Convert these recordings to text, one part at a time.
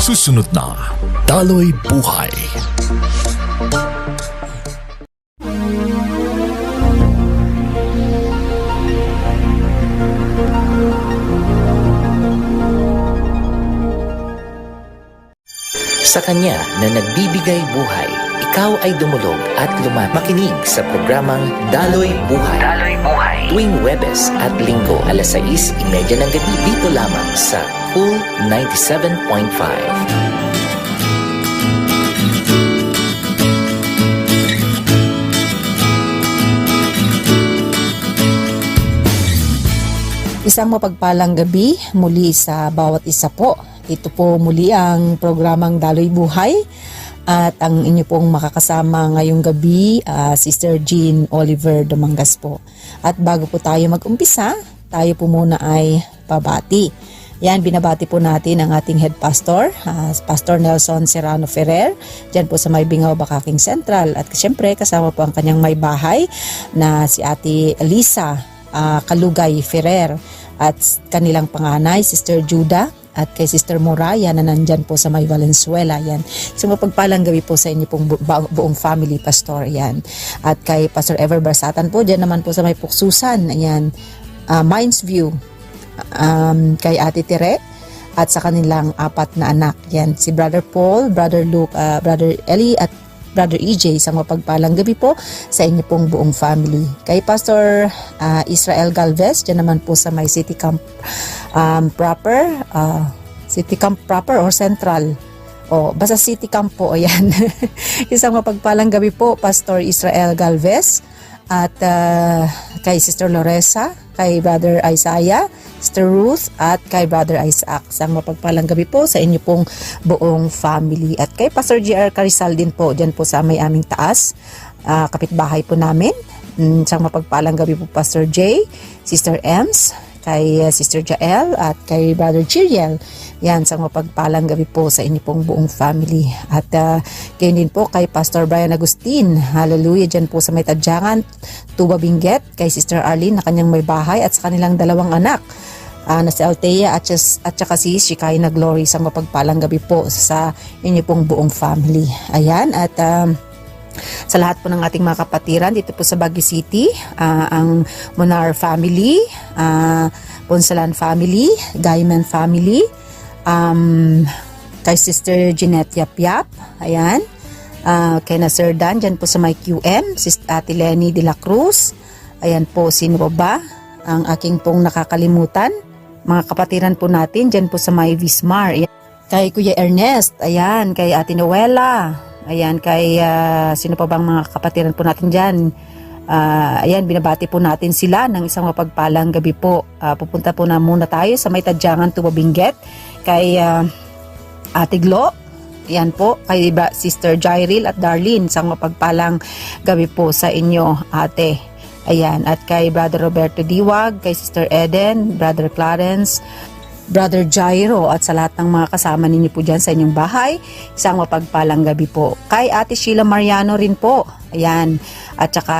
Susunod na Daloy Buhay. Sa Kanya na nagbibigay buhay, ikaw ay dumulog at lumakinig sa programang Daloy Buhay. Daloy Buhay. Tuwing Webes at Linggo, alas 6.30 ng gabi dito lamang sa Cool 97.5. Isang mapagpalang gabi muli sa bawat isa po. Ito po muli ang programang Daloy Buhay at ang inyo pong makakasama ngayong gabi, ah, Sister Jean Oliver Domangas po. At bago po tayo mag-umpisa, tayo po muna ay pabati. Yan, binabati po natin ang ating head pastor, ah, Pastor Nelson Serrano Ferrer, dyan po sa may Bingaw, Bakaking Central. At siyempre, kasama po ang kanyang may bahay na si Ate Lisa ah, Kalugay Ferrer at kanilang panganay, Sister Judah at kay Sister Moraya na nandyan po sa may Valenzuela. Yan. So mapagpalang gabi po sa inyo pong buong family pastor. Yan. At kay Pastor Ever Barsatan po, dyan naman po sa may Puksusan. Ayan. Ah, Mines View. Um, kay Ate Tere at sa kanilang apat na anak. Yan. Si Brother Paul, Brother Luke, ah, Brother Eli at Brother EJ, isang mapagpalang gabi po sa inyo pong buong family. Kay Pastor ah, Israel Galvez, dyan naman po sa may City Camp um, proper, ah, City Camp proper or Central. O, basta City Camp po, ayan. isang mapagpalang gabi po, Pastor Israel Galvez at ah, kay Sister Loresa, kay Brother Isaiah, Sister Ruth at kay Brother Isaac. Isang mapagpalang gabi po sa inyo pong buong family. At kay Pastor GR Carizal din po, dyan po sa may aming taas, ah, kapitbahay po namin. Mm, Isang mapagpalang gabi po Pastor J, Sister Ems, kay uh, Sister Jael at kay Brother Chiriel. Yan, sa mapagpalang gabi po sa inyo pong buong family. At uh, din po kay Pastor Brian Agustin. Hallelujah, dyan po sa may tadyangan, Tuba Benguet, kay Sister Arlene na kanyang may bahay at sa kanilang dalawang anak. Ah, na si Althea at, sis- at saka si Shekinah Glory sa mapagpalang gabi po sa inyo pong buong family. Ayan, at um, sa lahat po ng ating mga kapatiran dito po sa Baguio City, ah, ang Monar family, ah, Ponsalan family, Gaiman family, um, kay Sister Jeanette Yap Yap, ayan, Ah, kay na Sir Dan, dyan po sa may QM, si Ate Lenny de la Cruz, ayan po si Roba, ang aking pong nakakalimutan, mga kapatiran po natin, dyan po sa may Vismar, ayan. kay Kuya Ernest, ayan, kay Ate Noela, ayan, kay ah, sino pa bang mga kapatiran po natin dyan, Ah, ayan, binabati po natin sila ng isang mapagpalang gabi po. Ah, pupunta po na muna tayo sa may tadyangan Tuba Benguet kay ah, Ate Glo. Ayan po, kay Ba- Sister Jairil at Darlene. Isang mapagpalang gabi po sa inyo, ate. Ayan, at kay Brother Roberto Diwag, kay Sister Eden, Brother Clarence, Brother Jairo at sa lahat ng mga kasama ninyo po dyan sa inyong bahay. Isang mapagpalang gabi po. Kay Ate Sheila Mariano rin po. Ayan. At saka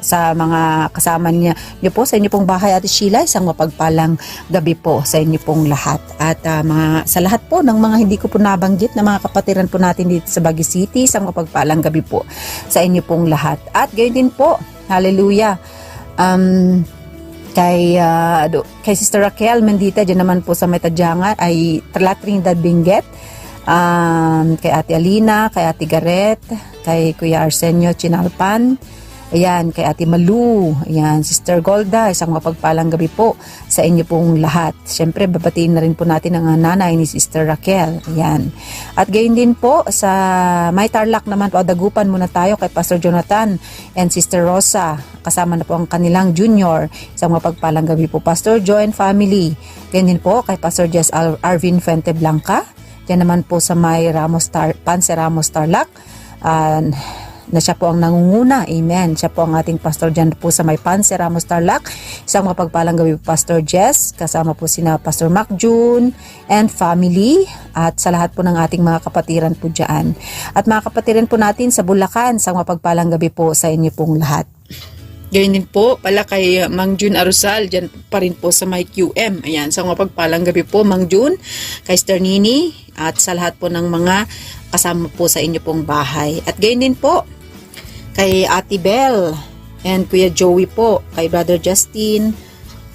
sa mga kasama niya, niyo po sa inyo pong bahay Ate Sheila, isang mapagpalang gabi po sa inyo pong lahat. At ah, mga, sa lahat po ng mga hindi ko po nabanggit na mga kapatiran po natin dito sa Baguio City, isang mapagpalang gabi po sa inyo pong lahat. At gayon din po, hallelujah, um, kay ah, do- kay Sister Raquel Mendita diyan naman po sa Metadyangan ay La Trinidad Benguet. Um, kay Ate Alina kay Ate Garet kay Kuya Arsenio Chinalpan Ayan, kay Ate Malu, ayan, Sister Golda, isang mapagpalang gabi po sa inyo pong lahat. Siyempre, babatiin na rin po natin ang nanay ni Sister Raquel, ayan. At gayon din po sa May Tarlac naman po, dagupan muna tayo kay Pastor Jonathan and Sister Rosa. Kasama na po ang kanilang junior. Isang mapagpalang gabi po, Pastor Joe and family. Gayon din po kay Pastor Jess Arvin Fuente Blanca. Diyan naman po sa May Ramos Tar Panse Ramos Tarlac. Ah, na siya po ang nangunguna. Amen. Siya po ang ating pastor dyan po sa may Panse Ramos Tarlac. Isang mapagpalang gabi Pastor Jess. Kasama po sina Pastor Mac June and family. At sa lahat po ng ating mga kapatiran po dyan. At mga kapatiran po natin sa Bulacan. Isang mapagpalang gabi po sa inyo pong lahat. Ganyan din po pala kay Mang June Arusal, dyan pa rin po sa may QM. Ayan, sa mga pagpalang gabi po, Mang June, kay Sternini, at sa lahat po ng mga kasama po sa inyo pong bahay. At ganyan din po kay Ate Bell and Kuya Joey po, kay Brother Justin,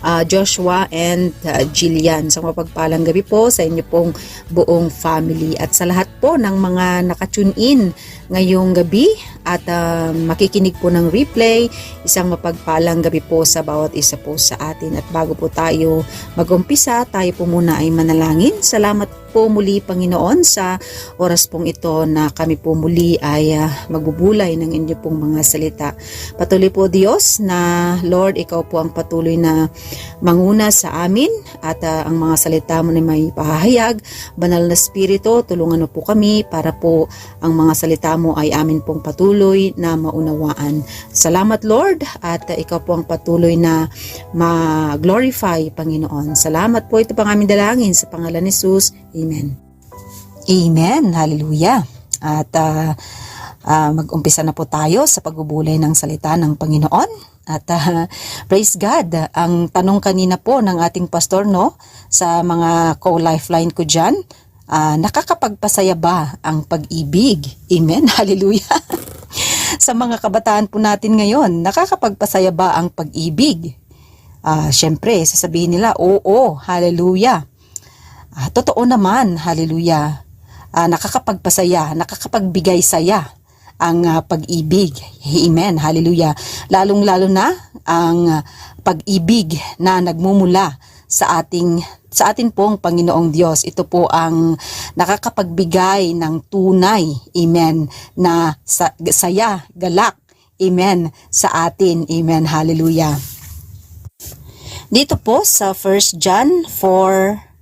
uh, Joshua and uh, Jillian. Sa mapagpalang gabi po sa inyo pong buong family at sa lahat po ng mga nakatune in ngayong gabi at uh, makikinig po ng replay. Isang mapagpalang gabi po sa bawat isa po sa atin. At bago po tayo magumpisa, tayo po muna ay manalangin. Salamat po muli Panginoon sa oras pong ito na kami po muli ay uh, magbubulay ng inyo pong mga salita. Patuloy po Diyos na Lord, ikaw po ang patuloy na manguna sa amin at uh, ang mga salita mo na may pahahayag. Banal na Espiritu, tulungan mo po kami para po ang mga salita mo ay amin pong patuloy na maunawaan. Salamat Lord at uh, ikaw po ang patuloy na ma-glorify Panginoon. Salamat po ito pang aming dalangin sa pangalan ni Jesus. Amen. Amen. Hallelujah. At uh, uh, mag-umpisa na po tayo sa pagbubulay ng salita ng Panginoon. At uh, praise God, ang tanong kanina po ng ating pastor no sa mga co-lifeline ko dyan, uh, nakakapagpasaya ba ang pag-ibig? Amen. Hallelujah. sa mga kabataan po natin ngayon, nakakapagpasaya ba ang pag-ibig? Uh, Siyempre, sasabihin nila, oo, hallelujah. Uh, totoo naman, hallelujah. Uh, nakakapagpasaya, nakakapagbigay saya ang uh, pag-ibig. Amen. Hallelujah. Lalong-lalo na ang pag-ibig na nagmumula sa ating sa atin pong Panginoong Diyos. Ito po ang nakakapagbigay ng tunay, amen, na sa, saya, galak, amen, sa atin. Amen. Hallelujah. Dito po sa 1 John 4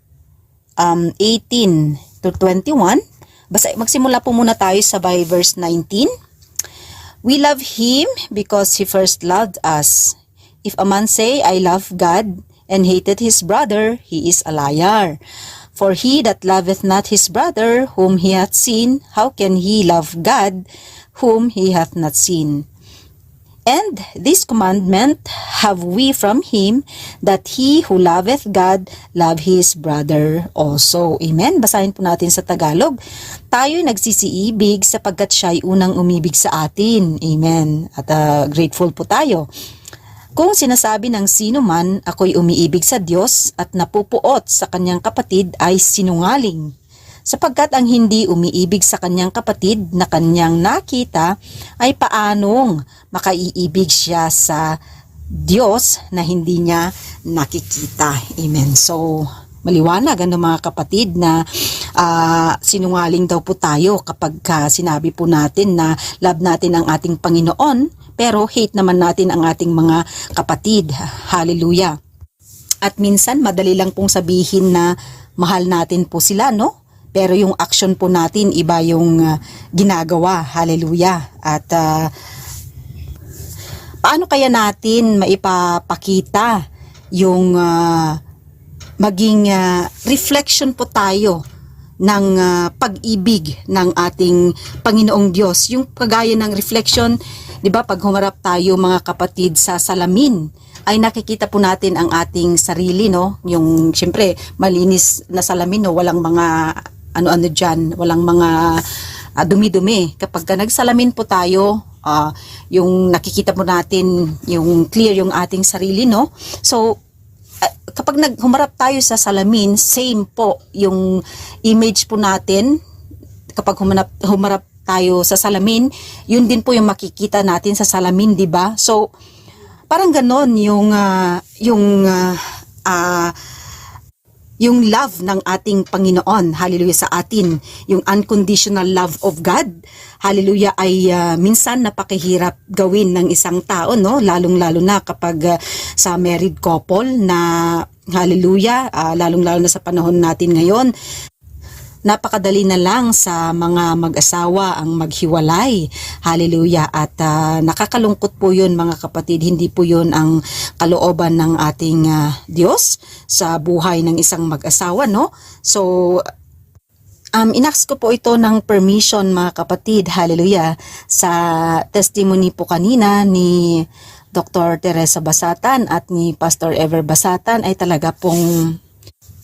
um, 18 to 21, basta magsimula po muna tayo sa by verse 19. We love Him because He first loved us. If a man say, I love God, and hated his brother, he is a liar. For he that loveth not his brother whom he hath seen, how can he love God whom he hath not seen? And this commandment have we from him, that he who loveth God love his brother also. Amen. Basahin po natin sa Tagalog. Tayo'y nagsisiibig sapagkat siya'y unang umibig sa atin. Amen. At uh, grateful po tayo. Kung sinasabi ng sino man ako'y umiibig sa Diyos at napupuot sa kanyang kapatid ay sinungaling. Sapagkat ang hindi umiibig sa kanyang kapatid na kanyang nakita ay paanong makaiibig siya sa Diyos na hindi niya nakikita. Amen. So, maliwanag ano mga kapatid na uh, sinungaling daw po tayo kapag uh, sinabi po natin na love natin ang ating Panginoon pero hate naman natin ang ating mga kapatid. Hallelujah. At minsan madali lang pong sabihin na mahal natin po sila, no? Pero yung action po natin iba yung uh, ginagawa. Hallelujah. At uh, paano kaya natin maipapakita yung uh, maging uh, reflection po tayo ng uh, pag-ibig ng ating Panginoong Diyos. Yung kagaya ng reflection 'Di ba pag humarap tayo mga kapatid sa salamin, ay nakikita po natin ang ating sarili, no? Yung siyempre malinis na salamin, no? Walang mga ano-ano diyan, walang mga uh, dumi-dumi. Kapag ka nagsalamin po tayo, uh, yung nakikita po natin, yung clear yung ating sarili, no? So, uh, kapag naghumarap tayo sa salamin, same po yung image po natin kapag humarap, humarap tayo sa salamin, yun din po yung makikita natin sa salamin, 'di ba? So parang ganon yung uh, yung uh, uh, yung love ng ating Panginoon, hallelujah sa atin, yung unconditional love of God, hallelujah ay uh, minsan napakahirap gawin ng isang tao, no? Lalong-lalo na kapag uh, sa married couple na hallelujah, uh, lalong-lalo na sa panahon natin ngayon, napakadali na lang sa mga mag-asawa ang maghiwalay. Hallelujah. At uh, nakakalungkot po yun mga kapatid. Hindi po yun ang kalooban ng ating uh, Diyos sa buhay ng isang mag-asawa. No? So, Um, inask ko po ito ng permission mga kapatid, hallelujah, sa testimony po kanina ni Dr. Teresa Basatan at ni Pastor Ever Basatan ay talaga pong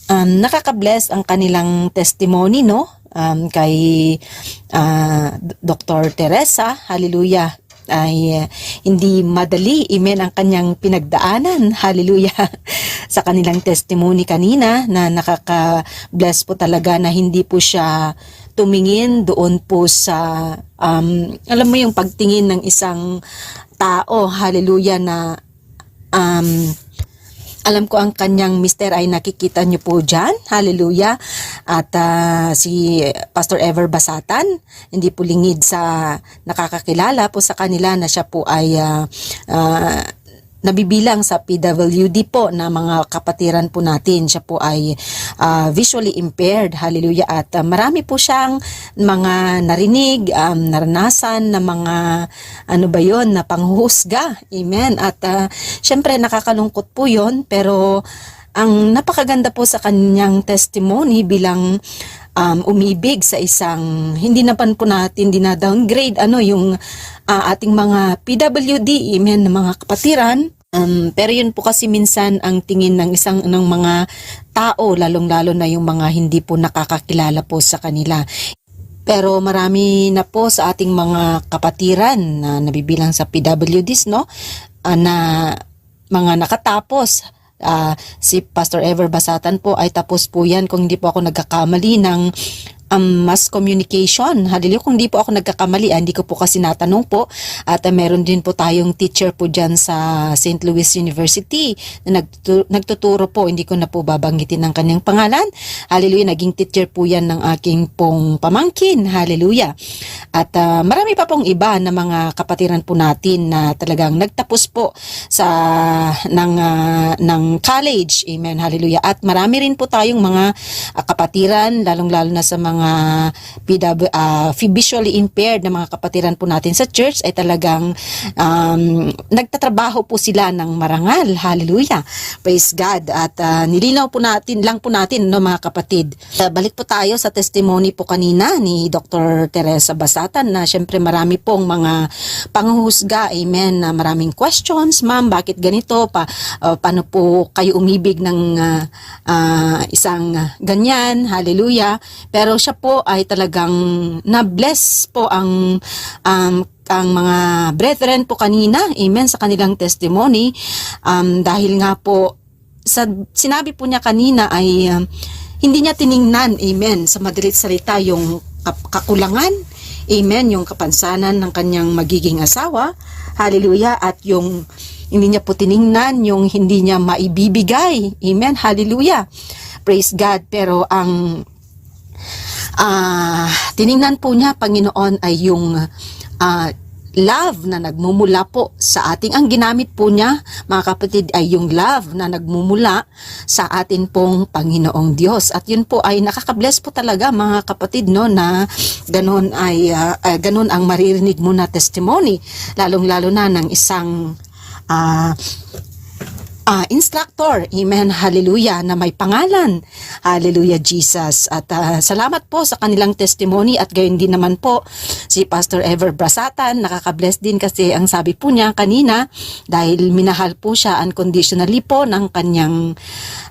um, nakaka-bless ang kanilang testimony no? Um, kay ah, Dr. Teresa. Hallelujah. Ay uh, hindi madali amen ang kanyang pinagdaanan. Hallelujah. Sa kanilang testimony kanina na nakaka-bless po talaga na hindi po siya tumingin doon po sa um, alam mo yung pagtingin ng isang tao. Hallelujah na um, alam ko ang kanyang mister ay nakikita niyo po dyan. Hallelujah. At ah, si Pastor Ever Basatan, hindi po lingid sa nakakakilala po sa kanila na siya po ay ah, ah, nabibilang sa PWD po na mga kapatiran po natin. Siya po ay ah, visually impaired. Hallelujah. At ah, marami po siyang mga narinig, um, naranasan na mga ano ba yon na panghuhusga. Amen. At ah, syempre nakakalungkot po yon pero ang napakaganda po sa kanyang testimony bilang um, umibig sa isang hindi naman po natin dina-downgrade ano yung ah, ating mga PWD, amen, na mga kapatiran. Um, pero yun po kasi minsan ang tingin ng isang ng mga tao, lalong-lalo na yung mga hindi po nakakakilala po sa kanila. Pero marami na po sa ating mga kapatiran na nabibilang sa PWDs, no? Ah, na mga nakatapos. Ah, si Pastor Ever Basatan po ay tapos po yan kung hindi po ako nagkakamali ng um, mass communication. Hallelujah. Kung di po ako nagkakamali, ah, hindi ko po kasi natanong po. At ah, meron din po tayong teacher po dyan sa St. Louis University na nagtu- nagtuturo po. Hindi ko na po babanggitin ang kanyang pangalan. Hallelujah. Naging teacher po yan ng aking pong pamangkin. Hallelujah. At ah, marami pa pong iba na mga kapatiran po natin na talagang nagtapos po sa ng ah, ng college. Amen. Hallelujah. At marami rin po tayong mga ah, kapatiran lalong-lalo na sa mga PW ah, visually impaired na mga kapatiran po natin sa church ay talagang um, nagtatrabaho po sila ng marangal. Hallelujah. Praise God. At ah, nilinaw po natin lang po natin no mga kapatid. Ah, balik po tayo sa testimony po kanina ni Dr. Teresa Basatan na syempre marami pong mga panghuhusga. Amen. Na maraming questions, ma'am, bakit ganito pa ah, paano po kayo umibig ng ah, ah, isang ganyan. Hallelujah. Pero siya po ay talagang na-bless po ang um, ang mga brethren po kanina, amen, sa kanilang testimony. Um, dahil nga po, sa sinabi po niya kanina ay um, hindi niya tiningnan, amen, sa madalit salita yung kakulangan, amen, yung kapansanan ng kanyang magiging asawa, hallelujah, at yung hindi niya po tiningnan yung hindi niya maibibigay, amen, hallelujah, praise God, pero ang ah tiningnan po niya, Panginoon, ay yung ah, love na nagmumula po sa ating ang ginamit po niya mga kapatid ay yung love na nagmumula sa atin pong Panginoong Diyos. At yun po ay nakaka-bless po talaga mga kapatid no na ganun ay ah, ah, ganun ang maririnig mo na testimony lalong lalo na ng isang ah, ah, instructor, amen, hallelujah, na may pangalan, hallelujah Jesus. At ah, salamat po sa kanilang testimony at gayon din naman po si Pastor Ever Brasatan, nakaka-bless din kasi ang sabi po niya kanina, dahil minahal po siya unconditionally po ng kanyang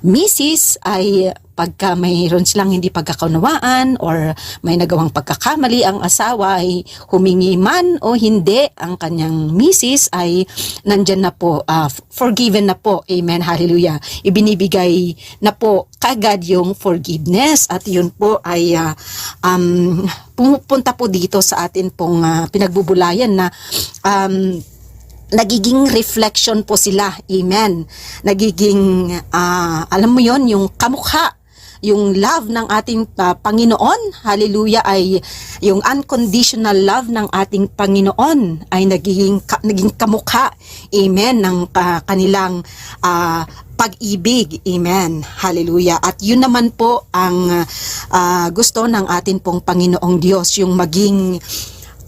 misis ay pagka mayroon silang hindi pagkakaunawaan or may nagawang pagkakamali ang asawa ay humingi man o hindi ang kanyang misis ay nandyan na po, ah, forgiven na po. Amen. Hallelujah. Ibinibigay na po kagad yung forgiveness at yun po ay ah, um, pumupunta po dito sa atin pong ah, pinagbubulayan na um, nagiging reflection po sila. Amen. Nagiging, ah, alam mo yon yung kamukha yung love ng ating ah, Panginoon, hallelujah, ay yung unconditional love ng ating Panginoon ay naging, ka- naging kamukha, amen, ng ah, kanilang ah, pag-ibig, amen, hallelujah. At yun naman po ang ah, gusto ng ating pong Panginoong Diyos, yung maging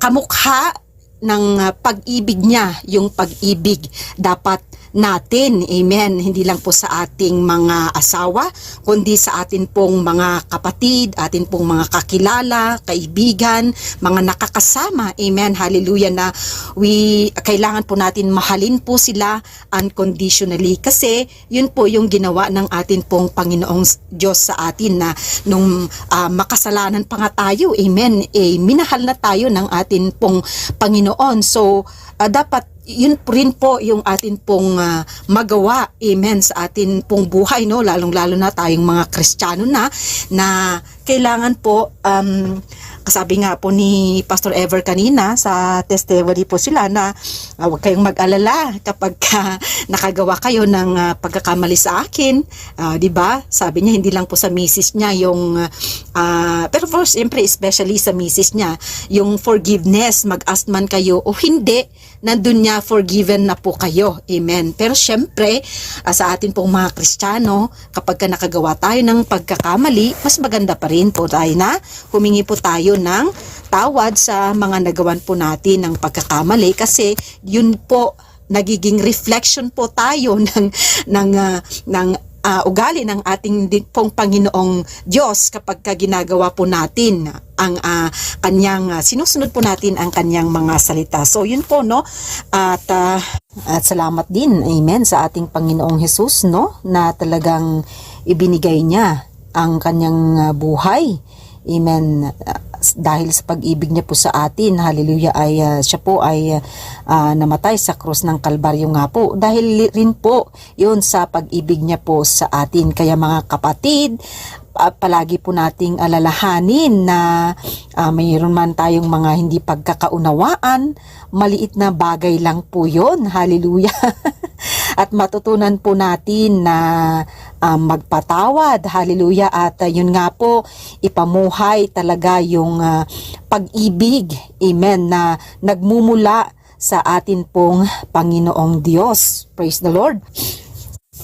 kamukha ng pag-ibig niya, yung pag-ibig dapat natin. Amen. Hindi lang po sa ating mga asawa, kundi sa atin pong mga kapatid, atin pong mga kakilala, kaibigan, mga nakakasama. Amen. Hallelujah na we kailangan po natin mahalin po sila unconditionally kasi yun po yung ginawa ng atin pong Panginoong Diyos sa atin na nung ah, makasalanan pa nga tayo. Amen. Eh, minahal na tayo ng atin pong Panginoon. So, ah, dapat yun rin po yung atin pong ah, magawa, amen, sa atin pong buhay, no? Lalong-lalo na tayong mga Kristiyano na, na kailangan po, um, kasabi nga po ni Pastor Ever kanina, sa testimony po sila na ah, huwag kayong mag-alala kapag ka nakagawa kayo ng ah, pagkakamali sa akin, ah, di ba? Sabi niya, hindi lang po sa misis niya yung, ah, pero for siyempre, especially sa misis niya, yung forgiveness, mag-ask man kayo o hindi, nandun niya forgiven na po kayo. Amen. Pero syempre, ah, sa atin pong mga Kristiyano, kapag ka nakagawa tayo ng pagkakamali, mas maganda pa rin po tayo na humingi po tayo ng tawad sa mga nagawan po natin ng pagkakamali kasi yun po nagiging reflection po tayo ng ng ah, ng ah, ugali ng ating pong Panginoong Diyos kapag ka ginagawa po natin ang ah, kanyang ah, sinusunod po natin ang kanyang mga salita. So yun po no. At ah, at salamat din. Amen sa ating Panginoong Hesus no na talagang ibinigay niya ang kanyang ah, buhay. Amen. Ah, dahil sa pag-ibig niya po sa atin, hallelujah, ay ah, siya po ay ah, namatay sa krus ng Kalbaryo nga po. Dahil rin po yun sa pag-ibig niya po sa atin. Kaya mga kapatid, ah, palagi po nating alalahanin na ah, mayroon man tayong mga hindi pagkakaunawaan, maliit na bagay lang po yun. Hallelujah. At matutunan po natin na ah, magpatawad. Hallelujah. At ah, yun nga po, ipamuhay talaga yung ah, pag-ibig. Amen. Na nagmumula sa atin pong Panginoong Diyos. Praise the Lord.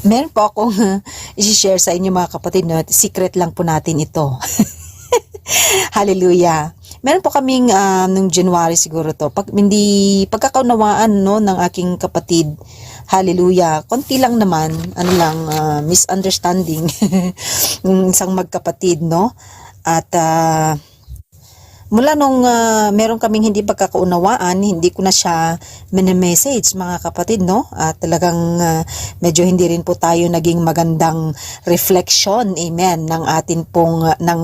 Meron po akong uh, isi-share sa inyo mga kapatid. No? Secret lang po natin ito. Hallelujah. Meron po kaming um, nung January siguro to. Pag, hindi pagkakaunawaan no, ng aking kapatid. Hallelujah. Konti lang naman, ano lang, ah, misunderstanding ng isang magkapatid, no? At ah, mula nung ah, meron kaming hindi pagkakaunawaan, hindi ko na siya message mga kapatid, no? At talagang ah, medyo hindi rin po tayo naging magandang reflection, amen, ng atin pong, ah, ng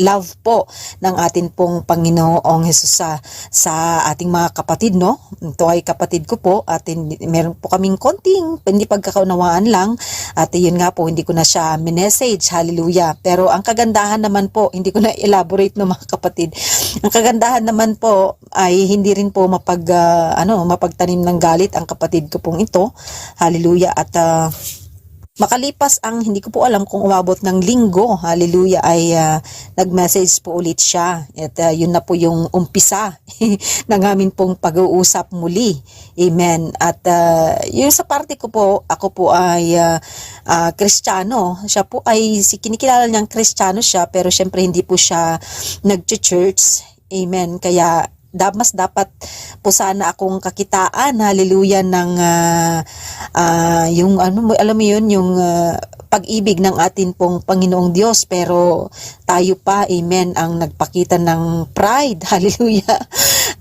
love po ng atin pong Panginoong Jesus sa, sa ating mga kapatid, no? Ito ay kapatid ko po at meron po kaming konting hindi pagkakaunawaan lang at yun nga po, hindi ko na siya message, hallelujah. Pero ang kagandahan naman po, hindi ko na elaborate no mga kapatid. Ang kagandahan naman po ay hindi rin po mapag, ah, ano, mapagtanim ng galit ang kapatid ko pong ito, hallelujah. At ah, Makalipas ang hindi ko po alam kung umabot ng linggo, hallelujah, ay ah, nag-message po ulit siya. At ah, yun na po yung umpisa ng amin pong pag-uusap muli. Amen. At ah, yun sa parte ko po, ako po ay ah, ah, Kristiyano. Siya po ay, si kinikilala niyang Kristiyano siya, pero syempre hindi po siya nag-church. Amen. Kaya mas dapat po sana akong kakitaan, hallelujah, ng ah, ah, yung ano mo, alam mo yun, yung ah, pag-ibig ng atin pong Panginoong Diyos, pero tayo pa, amen, ang nagpakita ng pride, hallelujah.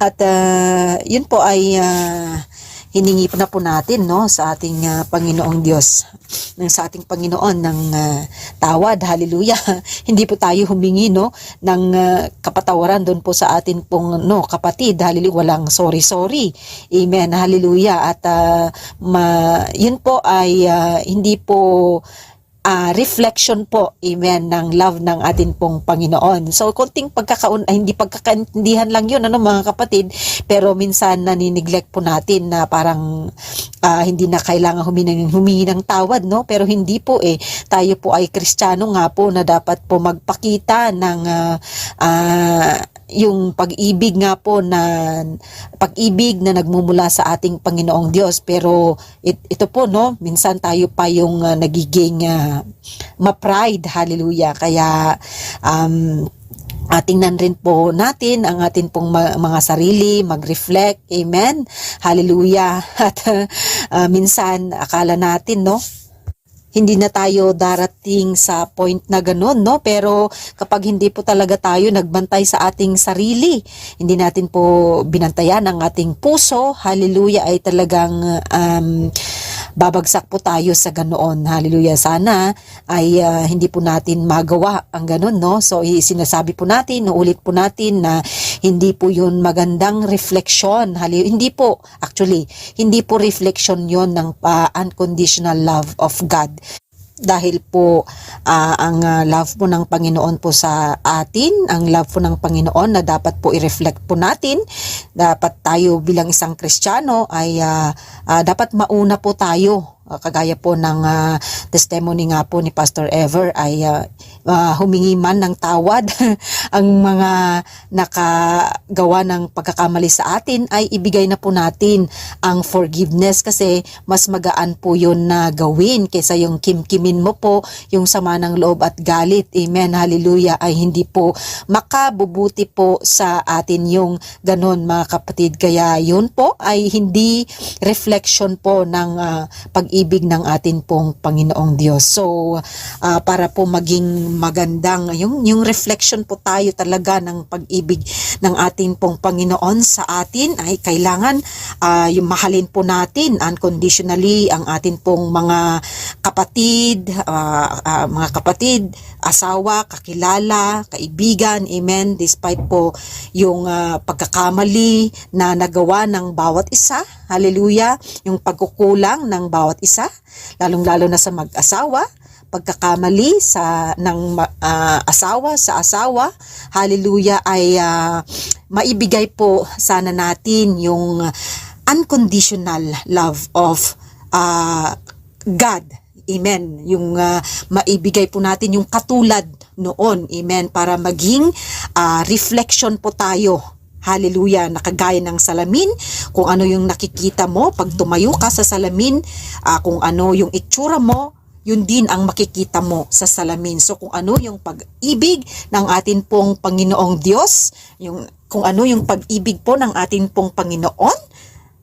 At ah, yun po ay ah, hiningi na po natin no sa ating ah, Panginoong Diyos ng sa ating Panginoon ng ah, tawad. Hallelujah. Hindi po tayo humingi no ng ah, kapatawaran doon po sa atin pong no kapatid. Hallelujah. Walang sorry sorry. Amen. Hallelujah. At ah, ma, yun po ay ah, hindi po ah, reflection po, amen, ng love ng atin pong Panginoon. So, konting pagkakaun, ay, hindi pagkakaintindihan lang yun, ano mga kapatid, pero minsan naniniglect po natin na parang ah, hindi na kailangan humingi, humingi ng tawad, no? Pero hindi po eh. Tayo po ay kristyano nga po na dapat po magpakita ng ah, ah, yung pag-ibig nga po na pag-ibig na nagmumula sa ating Panginoong Diyos. Pero it- ito po no minsan tayo pa yung ah, nagiging ah, ma-pride. Hallelujah. Kaya um uh, tingnan rin po natin ang atin pong mga sarili, mag-reflect, amen, hallelujah, at uh, minsan akala natin, no, hindi na tayo darating sa point na ganun, no? Pero kapag hindi po talaga tayo nagbantay sa ating sarili, hindi natin po binantayan ang ating puso, hallelujah, ay talagang um, babagsak po tayo sa ganoon. Hallelujah. Sana ay ah, hindi po natin magawa ang ganoon, no? So, sinasabi po natin, uulit po natin na hindi po yun magandang reflection. Hallelujah. Hindi po, actually, hindi po reflection yon ng ah, unconditional love of God dahil po ah, ang ah, love po ng Panginoon po sa atin, ang love po ng Panginoon na dapat po i-reflect po natin, dapat tayo bilang isang Kristiyano ay ah, ah, dapat mauna po tayo Ah, kagaya po ng ah, testimony nga po ni Pastor Ever ay ah, ah, humingi man ng tawad ang mga nakagawa ng pagkakamali sa atin ay ibigay na po natin ang forgiveness kasi mas magaan po yun na gawin kaysa yung kimkimin mo po yung sama ng loob at galit. Amen. Hallelujah. Ay hindi po makabubuti po sa atin yung ganon mga kapatid. Kaya yun po ay hindi reflection po ng ah, pag-ibig ng atin pong Panginoong Diyos. So ah, para po maging magandang yung yung reflection po tayo talaga ng pag-ibig ng ating pong Panginoon sa atin ay kailangan ah, yung mahalin po natin unconditionally ang atin pong mga kapatid, ah, ah, mga kapatid, asawa, kakilala, kaibigan, amen, despite po yung ah, pagkakamali na nagawa ng bawat isa, hallelujah, yung pagkukulang ng bawat isa, lalong-lalo na sa mag-asawa, pagkakamali sa ng ah, asawa sa asawa hallelujah ay ah, maibigay po sana natin yung unconditional love of ah, God Amen. Yung ah, maibigay po natin yung katulad noon. Amen. Para maging ah, reflection po tayo. Hallelujah. Nakagaya ng salamin. Kung ano yung nakikita mo pag tumayo ka sa salamin. ah, kung ano yung itsura mo yun din ang makikita mo sa salamin. So kung ano yung pag-ibig ng atin pong Panginoong Diyos, yung kung ano yung pag-ibig po ng atin pong Panginoon,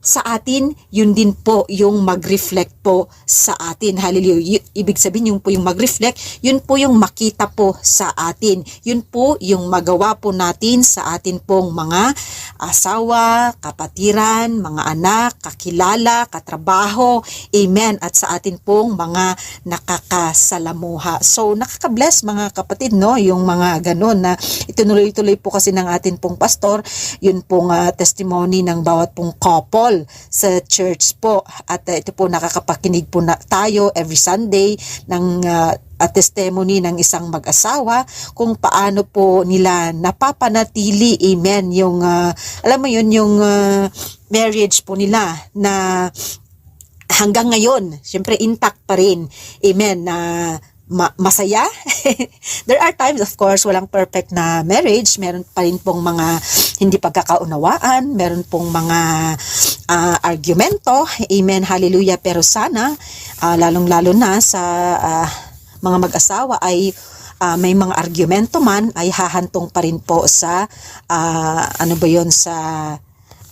sa atin, yun din po yung mag-reflect po sa atin. Hallelujah. Ibig sabihin, yung po yung mag-reflect, yun po yung makita po sa atin. Yun po yung magawa po natin sa atin pong mga asawa, kapatiran, mga anak, kakilala, katrabaho. Amen. At sa atin pong mga nakakasalamuha. So, nakaka-bless mga kapatid, no? Yung mga ganon na itinuloy-tuloy po kasi ng atin pong pastor, yun pong ah, testimony ng bawat pong couple sa church po. At ah, ito po nakakapakinig po na tayo every Sunday ng ah, at testimony ng isang mag-asawa kung paano po nila napapanatili amen yung ah, alam mo yun yung ah, marriage po nila na hanggang ngayon, syempre intact pa rin. Amen. Na ma- masaya. There are times, of course, walang perfect na marriage. Meron pa rin pong mga hindi pagkakaunawaan. Meron pong mga ah, argumento. Amen. Hallelujah. Pero sana, ah, lalong-lalo na sa ah, mga mag-asawa ay ah, may mga argumento man ay hahantong pa rin po sa ah, ano ba yon sa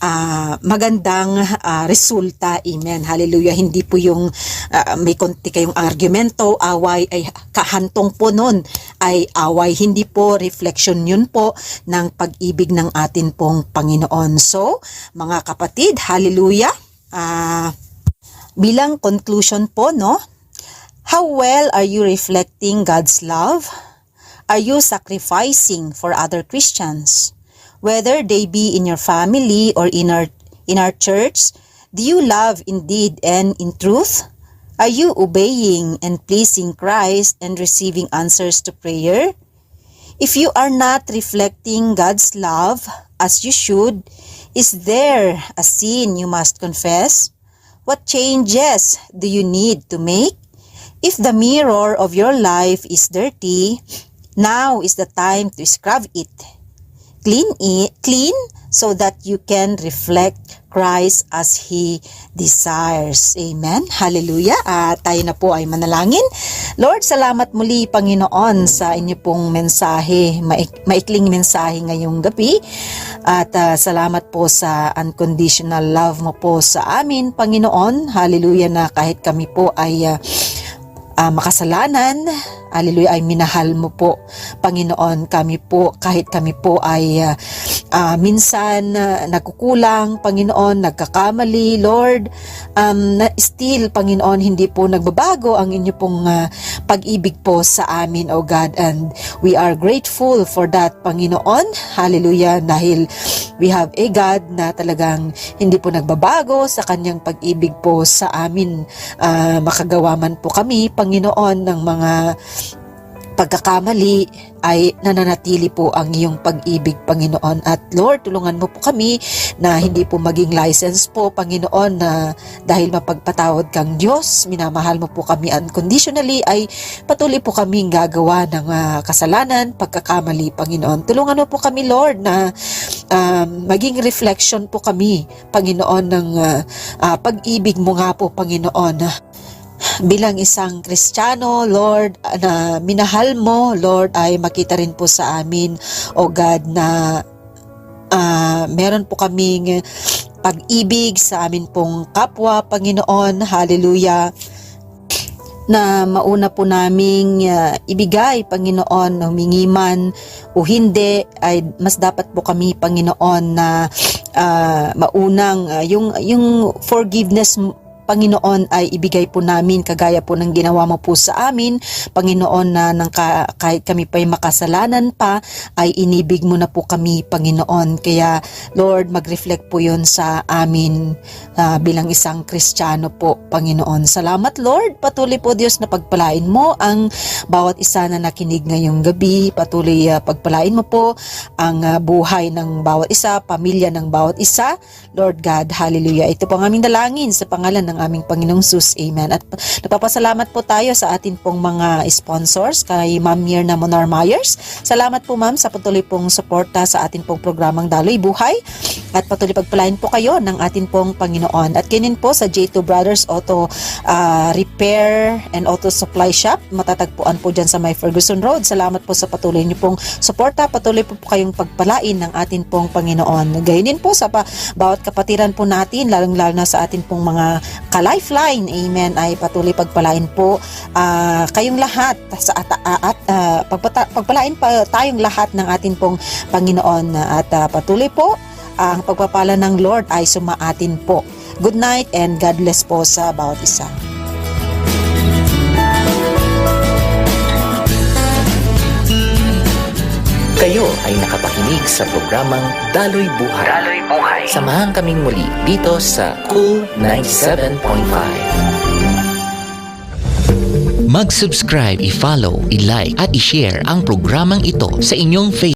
ah, magandang ah, resulta. Amen. Hallelujah. Hindi po yung ah, may konti kayong argumento, away ay kahantong po nun ay away. Hindi po reflection yun po ng pag-ibig ng atin pong Panginoon. So, mga kapatid, hallelujah. Ah, bilang conclusion po, no? How well are you reflecting God's love? Are you sacrificing for other Christians? Whether they be in your family or in our in our church, do you love indeed and in truth? Are you obeying and pleasing Christ and receiving answers to prayer? If you are not reflecting God's love as you should, is there a sin you must confess? What changes do you need to make? If the mirror of your life is dirty, now is the time to scrub it. Clean it, clean so that you can reflect Christ as He desires. Amen. Hallelujah. At tayo na po ay manalangin. Lord, salamat muli, Panginoon, sa inyo pong mensahe, maik- maikling mensahe ngayong gabi. At ah, salamat po sa unconditional love mo po sa amin, Panginoon. Hallelujah na kahit kami po ay ah, ah, makasalanan, hallelujah, ay minahal mo po, Panginoon, kami po, kahit kami po ay ah, ah, minsan ah, nagkukulang, Panginoon, nagkakamali, Lord, um, na still, Panginoon, hindi po nagbabago ang inyo pong ah, pag-ibig po sa amin, O God, and we are grateful for that, Panginoon, hallelujah, dahil we have a God na talagang hindi po nagbabago sa kanyang pag-ibig po sa amin. Ah, makagawa man po kami, Panginoon, ng mga pagkakamali ay nananatili po ang iyong pag-ibig, Panginoon. At Lord, tulungan mo po kami na hindi po maging license po, Panginoon, na dahil mapagpatawad kang Diyos, minamahal mo po kami unconditionally, ay patuloy po kaming gagawa ng ah, kasalanan, pagkakamali, Panginoon. Tulungan mo po kami, Lord, na um, maging reflection po kami, Panginoon, ng ah, ah, pag-ibig mo nga po, Panginoon bilang isang Kristiyano, Lord, na minahal mo, Lord, ay makita rin po sa amin, O God, na ah, meron po kaming pag-ibig sa amin pong kapwa, Panginoon, hallelujah, na mauna po naming ah, ibigay, Panginoon, humingi man o hindi, ay mas dapat po kami, Panginoon, na ah, maunang ah, yung, yung forgiveness Panginoon ay ibigay po namin kagaya po ng ginawa mo po sa amin. Panginoon na nang ka- kahit kami pa makasalanan pa ay inibig mo na po kami Panginoon. Kaya Lord mag-reflect po yon sa amin ah, bilang isang Kristiyano po Panginoon. Salamat Lord. Patuloy po Diyos na pagpalain mo ang bawat isa na nakinig ngayong gabi. Patuloy ah, pagpalain mo po ang ah, buhay ng bawat isa pamilya ng bawat isa. Lord God hallelujah. Ito po ang aming dalangin sa pangalan ng aming Panginoong Sus Amen at Napapasalamat po tayo sa atin pong mga sponsors kay Ma'am Mirna Monar Myers. Salamat po ma'am sa patuloy pong suporta sa atin pong programang Daloy Buhay at patuloy pagpalain po kayo ng atin pong Panginoon. At kinin po sa J2 Brothers Auto ah, Repair and Auto Supply Shop. Matatagpuan po dyan sa May Ferguson Road. Salamat po sa patuloy niyo pong suporta. Patuloy po, po kayong pagpalain ng atin pong Panginoon. Gayun din po sa pa, bawat kapatiran po natin, lalong-lalo na sa atin pong mga ka-lifeline, amen, ay patuloy pagpalain po ah, kayong lahat sa at, at ah, pagpata- pagpalain pa tayong lahat ng atin pong Panginoon at ah, patuloy po ang pagpapala ng Lord ay sumaatin po. Good night and God bless po sa bawat isa. Kayo ay nakapakinig sa programang Daloy Buhay. Daloy Buhay. Samahan kaming muli dito sa Cool 97.5. Mag-subscribe, i-follow, i-like at i-share ang programang ito sa inyong Facebook